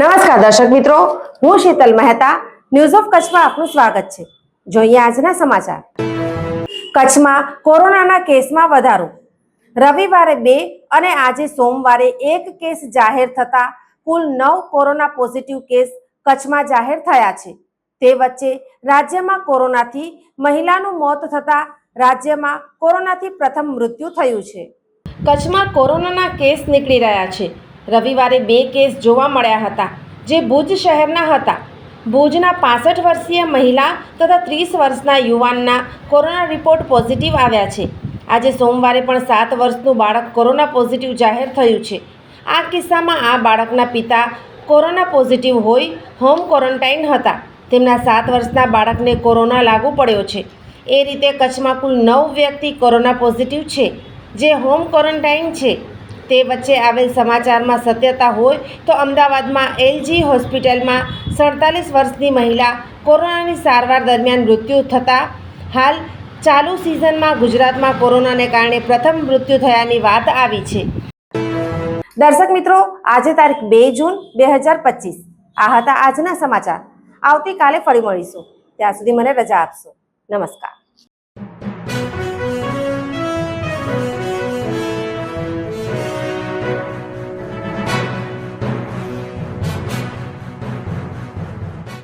નમસ્કાર દર્શક મિત્રો, હું શીતલ મહેતા ન્યૂઝ ઓફ કચ્છમાં આપનું સ્વાગત છે. જોઈએ આજના સમાચાર. કચ્છમાં કોરોનાના કેસમાં વધારો. રવિવારે બે અને આજે સોમવારે એક કેસ જાહેર થતા કુલ નવ કોરોના પોઝિટિવ કેસ કચ્છમાં જાહેર થયા છે. તે વચ્ચે રાજ્યમાં કોરોનાથી મહિલાનું મોત થતા રાજ્યમાં કોરોનાથી પ્રથમ મૃત્યુ થયું છે. કચ્છમાં કોરોનાના કેસ નીકળી રહ્યા છે. રવિવારે બે કેસ જોવા મળ્યા હતા, જે ભુજ શહેરના હતા. ભુજના પાસઠ વર્ષીય મહિલા તથા ત્રીસ વર્ષના યુવાનના કોરોના રિપોર્ટ પોઝિટિવ આવ્યા છે. આજે સોમવારે પણ સાત વર્ષનું બાળક કોરોના પોઝિટિવ જાહેર થયું છે. આ કિસ્સામાં આ બાળકના પિતા કોરોના પોઝિટિવ હોઈ હોમ ક્વોરન્ટાઇન હતા. તેમના સાત વર્ષના બાળકને કોરોના લાગુ પડ્યો છે. એ રીતે કચ્છમાં કુલ નવ વ્યક્તિ કોરોના પોઝિટિવ છે, જે હોમ ક્વોરન્ટાઇન છે. તે વચ્ચે આવેલ સમાચારમાં સત્યતા હોય તો અમદાવાદમાં એલજી હોસ્પિટલમાં સડતાલીસ વર્ષની મહિલા કોરોનાની સારવાર દરમિયાન મૃત્યુ થતાં હાલ ચાલુ સિઝનમાં ગુજરાતમાં કોરોનાને કારણે પ્રથમ મૃત્યુ થયાની વાત આવી છે. દર્શક મિત્રો, આજે તારીખ બે જૂન બે હજાર પચીસ. આ હતા આજના સમાચાર. આવતીકાલે ફરી મળીશું. ત્યાં સુધી મને રજા આપશો. નમસ્કાર.